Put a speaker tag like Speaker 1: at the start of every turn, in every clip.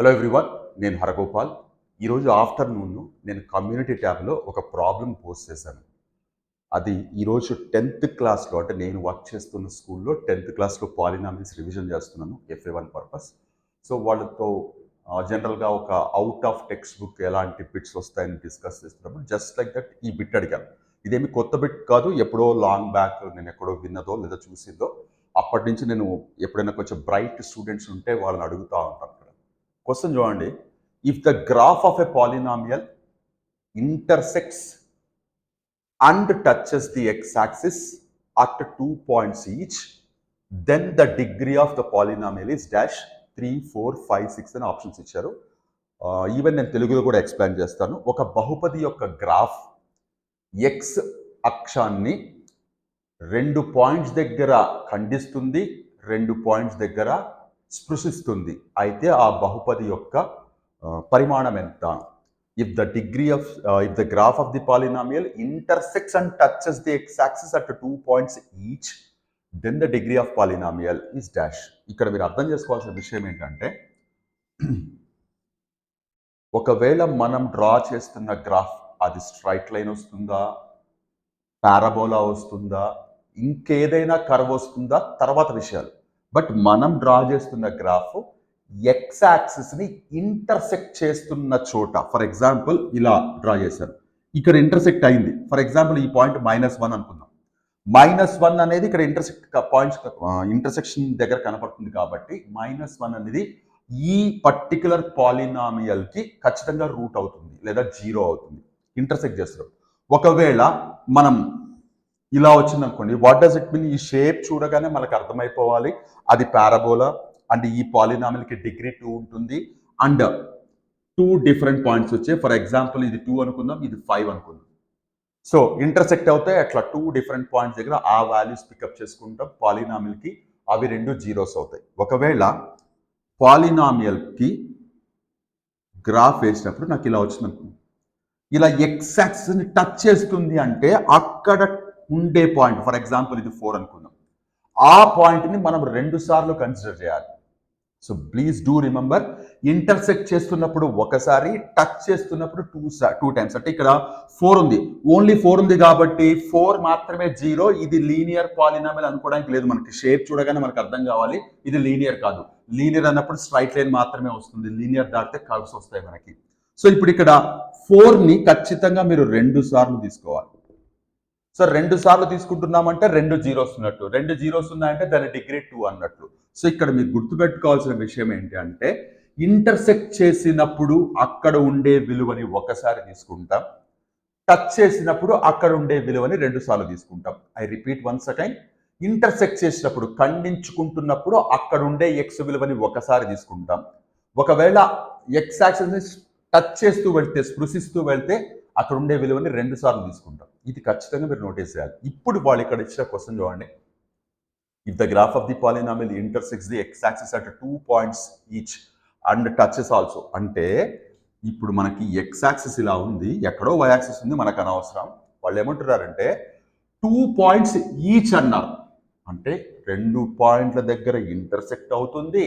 Speaker 1: Hello everyone నేను హరగోపాల్. ఈరోజు afternoon నేను కమ్యూనిటీ ట్యాబ్లో ఒక ప్రాబ్లం పోస్ట్ చేశాను. అది ఈరోజు టెన్త్ క్లాస్లో అంటే నేను వర్క్ చేస్తున్న స్కూల్లో టెన్త్ క్లాస్లో పాలినామిల్స్ రివిజన్ చేస్తున్నాను ఎఫ్ఏ వన్ పర్పస్. సో వాళ్ళతో జనరల్గా ఒక అవుట్ ఆఫ్ టెక్స్ట్ బుక్ ఎలాంటి బిట్స్ వస్తాయని డిస్కస్ చేస్తున్నప్పుడు జస్ట్ లైక్ దట్ ఈ బిట్ అడిగాను. ఇదేమి కొత్త బిట్ కాదు ఎప్పుడో లాంగ్ బ్యాక్ నేను ఎక్కడో విన్నదో లేదా చూసిందో అప్పటి నుంచి నేను ఎప్పుడైనా కొంచెం బ్రైట్ స్టూడెంట్స్ ఉంటే వాళ్ళని అడుగుతూ ఉంటాను క్వశ్చన్ చూడండి. If the graph of a polynomial intersects and touches the x axis at two points each then the degree of the polynomial is dash three four five six అని options ఇచ్చారు. Even నేను తెలుగులో కూడా explain చేస్తాను. ఒక బహుపది యొక్క graph X అక్షాన్ని రెండు పాయింట్స్ దగ్గర ఖండిస్తుంది రెండు పాయింట్స్ దగ్గర స్పృశిస్తుంది. అయితే ఆ బహుపది యొక్క పరిమాణం ఎంత? If the degree of if the graph of the polynomial intersects and touches the x axis at two points each then the degree of polynomial is dash ఇక్కడ మీరు అర్థం చేసుకోవాల్సిన విషయం ఏంటంటే ఒకవేళ మనం డ్రా చేస్తున్న గ్రాఫ్ అది స్ట్రైట్ లైన్ వస్తుందా? పారాబోలా వస్తుందా? ఇంకేదైనా కర్వ్ వస్తుందా? తర్వాత విషయాలు. బట్ మనం డ్రా చేస్తున్న గ్రాఫ్ ఎక్స్ యాక్సిస్ని ఇంటర్సెక్ట్ చేస్తున్న చోట ఫర్ ఎగ్జాంపుల్ ఇలా డ్రా చేశారు ఇక్కడ ఇంటర్సెక్ట్ అయింది. ఫర్ ఎగ్జాంపుల్ ఈ పాయింట్ మైనస్ వన్ అనుకుందాం. మైనస్ వన్ అనేది ఇక్కడ ఇంటర్సెక్ట్ పాయింట్స్ ఇంటర్సెక్షన్ దగ్గర కనపడుతుంది కాబట్టి మైనస్ వన్ అనేది ఈ పర్టికులర్ పాలినామియల్కి ఖచ్చితంగా రూట్ అవుతుంది లేదా జీరో అవుతుంది. ఇంటర్సెక్ట్ చేస్తారు ఒకవేళ మనం ఇలా వచ్చింది అనుకోండి వాట్ డస్ ఇట్ మీన్ ఈ షేప్ చూడగానే మనకు అర్థమైపోవాలి. అది పారాబోలా అండ్ ఈ పాలినామిల్కి డిగ్రీ టూ ఉంటుంది. అండ్ టూ డిఫరెంట్ పాయింట్స్ వచ్చాయి. ఫర్ ఎగ్జాంపుల్ ఇది టూ అనుకుందాం ఇది ఫైవ్ అనుకుందాం. సో ఇంటర్సెక్ట్ అవుతాయి. అట్లా టూ డిఫరెంట్ పాయింట్స్ దగ్గర ఆ వాల్యూస్ పికప్ చేసుకుంటాం. పాలినామిల్కి అవి రెండు జీరోస్ అవుతాయి. ఒకవేళ పాలినామియల్కి గ్రాఫ్ వేసినప్పుడు నాకు ఇలా వచ్చింది అనుకుందాం ఇలా ఎక్స్ యాక్సిస్ని టచ్ చేస్తుంది అంటే అక్కడ ఉండే పాయింట్ ఫర్ ఎగ్జాంపుల్ ఇది ఫోర్ అనుకుందాం. ఆ పాయింట్ని మనం రెండు సార్లు కన్సిడర్ చేయాలి. So please do remember intersect చేస్తున్నప్పుడు ఒకసారి టచ్ చేస్తున్నప్పుడు టూ టూ టైమ్స్ అంటే ఇక్కడ ఫోర్ ఉంది. ఓన్లీ ఫోర్ ఉంది కాబట్టి ఫోర్ మాత్రమే జీరో ఇది లీనియర్ పాలినామిల్ అనుకోవడానికి లేదు. మనకి షేప్ చూడగానే మనకు అర్థం కావాలి. ఇది లీనియర్ కాదు. లీనియర్ అన్నప్పుడు స్ట్రైట్ లైన్ మాత్రమే వస్తుంది. లీనియర్ దాటితే కర్వ్స్ వస్తాయి మనకి. సో ఇప్పుడు ఇక్కడ ఫోర్ని ఖచ్చితంగా మీరు రెండు సార్లు తీసుకోవాలి. సో రెండు సార్లు తీసుకుంటున్నామంటే రెండు జీరోస్ ఉన్నట్టు. రెండు జీరోస్ ఉన్నాయంటే దాని డిగ్రీ టూ అన్నట్లు. సో ఇక్కడ మీరు గుర్తుపెట్టుకోవాల్సిన విషయం ఏంటి అంటే ఇంటర్సెక్ట్ చేసినప్పుడు అక్కడ ఉండే విలువని ఒకసారి తీసుకుంటాం. టచ్ చేసినప్పుడు అక్కడ ఉండే విలువని రెండు సార్లు తీసుకుంటాం. I repeat once again intersect చేసినప్పుడు ఖండించుకుంటున్నప్పుడు అక్కడ ఉండే ఎక్స్ విలువని ఒకసారి తీసుకుంటాం. ఒకవేళ ఎక్స్ యాక్సెస్ని టచ్ చేస్తూ వెళ్తే స్పృశిస్తూ వెళ్తే అక్కడ ఉండే విలువని రెండు సార్లు తీసుకుంటాం. ఇది ఖచ్చితంగా మీరు నోటీస్ చేయాలి ఇప్పుడు వాళ్ళు ఇక్కడ ఇచ్చిన క్వశ్చన్ చూడండి. If the graph of the polynomial intersects the x axis at two points each and touches also అంటే ఇప్పుడు మనకి ఎక్స్ యాక్సిస్ ఇలా ఉంది ఎక్కడో వై యాక్సిస్ ఉంది మనకు అనవసరం. వాళ్ళు ఏమంటున్నారంటే టూ పాయింట్స్ ఈచ్ అన్నారు. అంటే రెండు పాయింట్ల దగ్గర ఇంటర్సెక్ట్ అవుతుంది.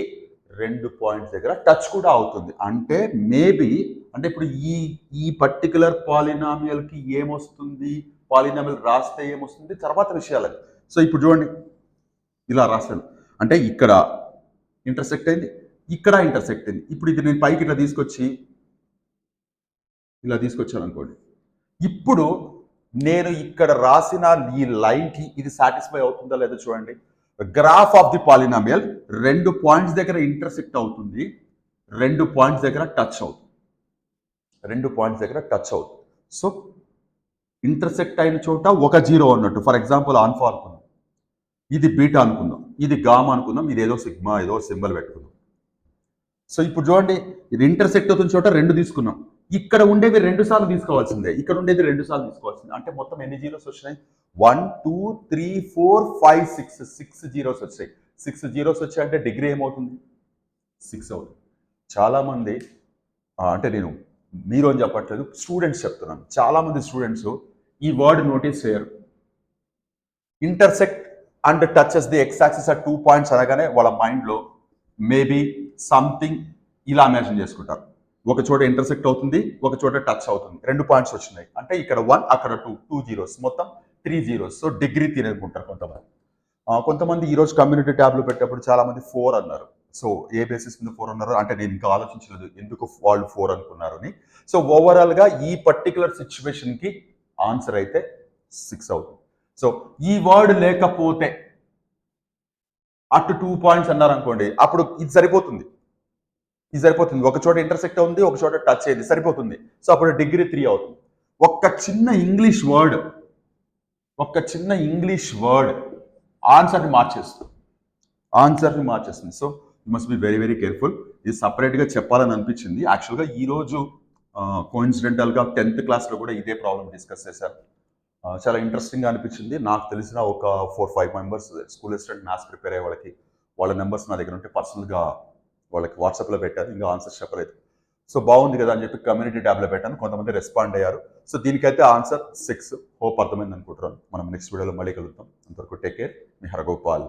Speaker 1: రెండు పాయింట్స్ దగ్గర టచ్ కూడా అవుతుంది. అంటే మేబీ అంటే ఇప్పుడు ఈ ఈ పర్టికులర్ పాలినామియల్కి ఏమొస్తుంది? పాలినామియల్ రాస్తే ఏమొస్తుంది? తర్వాత విషయాలకి సో ఇప్పుడు చూడండి. ఇలా రాశాను. అంటే ఇక్కడ ఇంటర్సెక్ట్ అయింది. ఇక్కడ ఇంటర్సెక్ట్ అయింది. ఇప్పుడు ఇది నేను పైకి ఇట్లా తీసుకొచ్చి ఇలా తీసుకొచ్చాను అనుకోండి. ఇప్పుడు నేను ఇక్కడ రాసిన ఈ లైన్కి ఇది సాటిస్ఫై అవుతుందా లేదో చూడండి. గ్రాఫ్ ఆఫ్ ది పాలినామియల్ రెండు పాయింట్స్ దగ్గర ఇంటర్సెక్ట్ అవుతుంది రెండు పాయింట్స్ దగ్గర టచ్ అవుతుంది. రెండు పాయింట్స్ దగ్గర టచ్ అవుతుంది. సో ఇంటర్సెక్ట్ అయిన చోట ఒక జీరో అన్నట్టు ఫర్ ఎగ్జాంపుల్ ఆన్ఫా అనుకుందాం. ఇది బీటా అనుకుందాం. ఇది గామా అనుకుందాం. ఇది ఏదో సిగ్మా ఏదో సింబల్ పెట్టుకుందాం. సో ఇప్పుడు చూడండి ఇది ఇంటర్సెక్ట్ అవుతున్న చోట రెండు తీసుకున్నాం. ఇక్కడ ఉండేవి రెండు సార్లు తీసుకోవాల్సిందే. ఇక్కడ ఉండేది రెండు సార్లు తీసుకోవాల్సిందే. అంటే మొత్తం ఎన్ని జీరోస్ వచ్చినాయి? One two three four five six six zeros వచ్చాయి. సిక్స్ జీరోస్ వచ్చాయంటే డిగ్రీ ఏమవుతుంది? సిక్స్ అవుతుంది. చాలామంది అంటే నేను మీరు అని చెప్పట్లేదు స్టూడెంట్స్ చెప్తున్నాను. చాలామంది స్టూడెంట్స్ ఈ వర్డ్ నోటీస్ చేయరు. Intersect and touches the x axis ఆ టూ పాయింట్స్ అనగానే వాళ్ళ మైండ్లో మేబీ సంథింగ్ ఇలా ఇమాజిన్ చేసుకుంటారు. ఒక చోట ఇంటర్సెక్ట్ అవుతుంది ఒక చోట టచ్ అవుతుంది. రెండు పాయింట్స్ వచ్చినాయి. అంటే ఇక్కడ వన్ అక్కడ టూ టూ జీరోస్ మొత్తం త్రీ జీరోస్ సో డిగ్రీ తిననుకుంటారు కొంతమంది. కొంతమంది ఈ రోజు కమ్యూనిటీ ట్యాబ్లో పెట్టేప్పుడు చాలామంది ఫోర్ అన్నారు. సో ఏ బేసిస్ మీద ఫోర్ అన్నారు? అంటే నేను ఇంకా ఆలోచించలేదు ఎందుకు వాళ్ళు ఫోర్ అనుకున్నారు అని. సో ఓవరాల్గా ఈ పర్టికులర్ సిచ్యువేషన్కి ఆన్సర్ అయితే సిక్స్ అవుతుంది. సో ఈ వర్డ్ లేకపోతే అటు టూ పాయింట్స్ అన్నారు అనుకోండి అప్పుడు ఇది సరిపోతుంది. ఇది సరిపోతుంది. ఒక చోట ఇంటర్సెక్ట్ ఉంది ఒక చోట టచ్ అయింది సరిపోతుంది. సో అప్పుడు డిగ్రీ త్రీ అవుతుంది. ఒక్క చిన్న ఇంగ్లీష్ వర్డ్ ఒక్క చిన్న ఇంగ్లీష్ వర్డ్ ఆన్సర్ని మార్చేస్తుంది. ఆన్సర్ని మార్చేస్తుంది. So you must be very very careful ఇది సపరేట్గా చెప్పాలని అనిపించింది. యాక్చువల్గా ఈరోజు కోయిన్సిడెంటల్గా టెన్త్ క్లాస్లో కూడా ఇదే ప్రాబ్లం డిస్కస్ చేశారు. చాలా ఇంట్రెస్టింగ్గా అనిపించింది. నాకు తెలిసిన ఒక four five members school assistant maths prepare అయ్యే వాళ్ళకి వాళ్ళ నెంబర్స్ నా దగ్గర ఉంటే పర్సనల్గా వాళ్ళకి వాట్సాప్లో పెట్టారు. ఇంకా ఆన్సర్స్ చెప్పలేదు. సో బాగుంది కదా అని చెప్పి కమ్యూనిటీ ట్యాబ్లో పెట్టాను. కొంతమంది రెస్పాండ్ అయ్యారు. సో దీనికైతే ఆన్సర్ సిక్స్. హోప్ అర్థమైంది అనుకుంటున్నాను మనం నెక్స్ట్ వీడియోలో మళ్ళీ కలుద్దాం. అంతవరకు టేక్ కేర్. మీ హరగోపాల్.